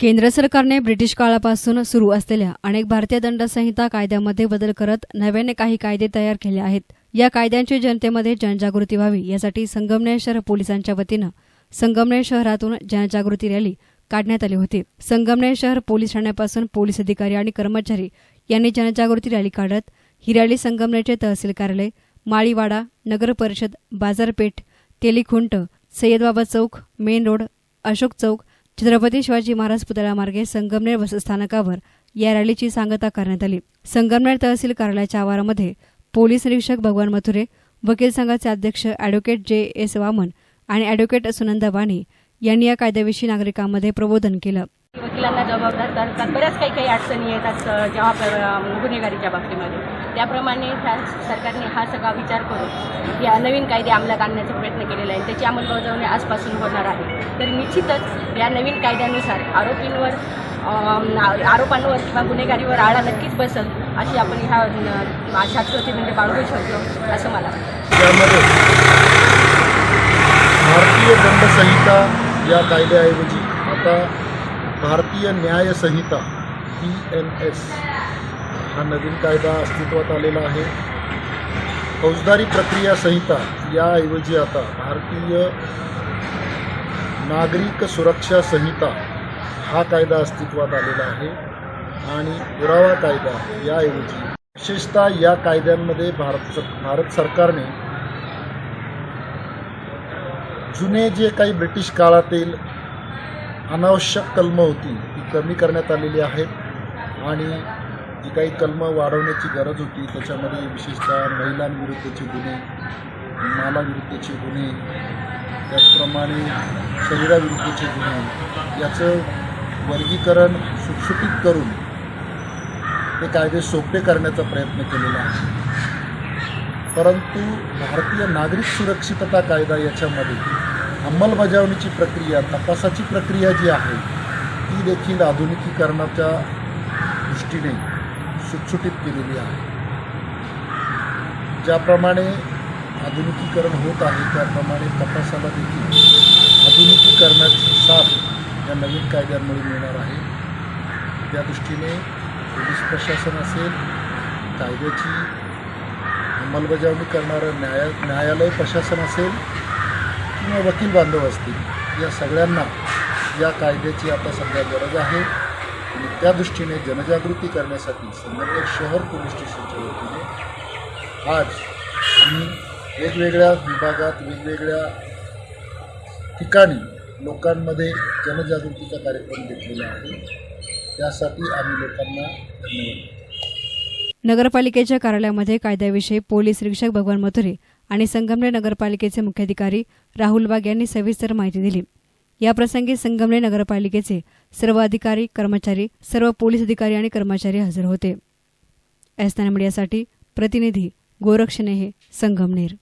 केंद्र सरकारने ब्रिटिश काळापासून सुरू असलेल्या अनेक भारतीय दंड संहिता कायद्यामध्ये बदल करत नव्याने काही कायदे तयार केले आहेत. या कायद्यांची जनतेमध्ये जनजागृती व्हावी यासाठी संगमनेर शहर पोलिसांच्या वतीनं संगमनेर शहरातून जनजागृती रॅली काढण्यात आली होती. संगमनेर शहर पोलीस ठाण्यापासून पोलीस अधिकारी आणि कर्मचारी यांनी जनजागृती रॅली काढत ही रॅली संगमनेरचे तहसील कार्यालय माळीवाडा नगर परिषद बाजारपेठ तेलीखुंट सय्यदबाबा चौक मेन रोड अशोक चौक छत्रपती शिवाजी महाराज पुतळ्यामार्गे संगमनेर बसस्थानकावर या रॅलीची सांगता करण्यात आली. संगमनेर तहसील कार्यालयाच्या आवारामध्ये पोलीस निरीक्षक भगवान मथुरे वकील संघाचे अध्यक्ष अॅडव्होकेट जे एस वामन आणि अॅडव्होकेट सुनंदा वाणी यांनी या कायद्याविषयी नागरिकांमध्ये प्रबोधन केलं. वकिलांना जबाबदार करतात. बऱ्याच काही काही अडचणी येतात जेव्हा गुन्हेगारीच्या बाबतीमध्ये. त्याप्रमाणे ह्या सरकारने हा सगळा विचार करून या नवीन कायदे अंमलात आणण्याचा प्रयत्न केलेला आहे. त्याची अंमलबजावणी आजपासून होणार आहे. तर निश्चितच या नवीन कायद्यानुसार आरोपींवर आरोपांवर किंवा गुन्हेगारीवर आळा नक्कीच बसल अशी आपण ह्या शाश्वती म्हणजे बाळगू शकतो असं मला त्यामध्ये भारतीय दंड संहिता या कायद्याऐवजी आता भारतीय न्याय संहिता पी एन एस हा नवीन कायदा अस्तित्वात आलेला आहे. फौजदारी प्रक्रिया संहिता याऐवजी आता भारतीय नागरिक सुरक्षा संहिता हा कायदा अस्तित्वात आलेला आहे. आणि पुरावा कायदा याऐवजी विशेषतः या कायद्यांमध्ये भारत भारत सरकारने जुने जे काही ब्रिटिश काळातील अनावश्यक कलमं होती ती कमी करण्यात आलेली आहेत. आणि जी काही कलमं वाढवण्याची गरज होती त्याच्यामध्ये विशेषतः महिलांविरुद्धचे गुन्हे मालाविरुद्धचे गुन्हे त्याचप्रमाणे शरीराविरुद्धचे गुन्हे याचं वर्गीकरण सुटसुटीत करून ते कायदे सोपे करण्याचा प्रयत्न केलेला आहे. परंतु भारतीय नागरिक सुरक्षितता कायदा याच्यामध्ये अंमलबजावणीची प्रक्रिया तपासाची प्रक्रिया जी आहे ती देखील आधुनिकीकरणाच्या दृष्टीने सुटसुटीत केलेली आहे. ज्याप्रमाणे आधुनिकीकरण होत आहे त्याप्रमाणे तपासाला देखील आधुनिकीकरणाची साथ या नवीन कायद्यांमुळे मिळणार आहे. त्या दृष्टीने पोलीस प्रशासन असेल कायद्याची अंमलबजावणी करणारं न्याय न्यायालय प्रशासन असेल वकील बांधव असतील या सगळ्यांना या कायद्याची आता सध्या गरज आहे. आणि त्या दृष्टीने जनजागृती करण्यासाठी संबंधित शहर पोलीस स्टेशनच्या वतीने आज आम्ही वेगवेगळ्या विभागात वेगवेगळ्या ठिकाणी लोकांमध्ये जनजागृतीचा कार्यक्रम घेतलेला आहे. त्यासाठी आम्ही लोकांना धन्यवाद. नगरपालिकेच्या कार्यालयामध्ये कायद्याविषयी पोलीस निरीक्षक भगवान मथुरे आणि संगमनेर नगरपालिकेचे मुख्याधिकारी राहुल बाग यांनी सविस्तर माहिती दिली. याप्रसंगी संगमनेर नगरपालिकेचे सर्व अधिकारी कर्मचारी सर्व पोलीस अधिकारी आणि कर्मचारी हजर होते. एस मीडियासाठी प्रतिनिधी गोरक्षनेहे संगमनेर.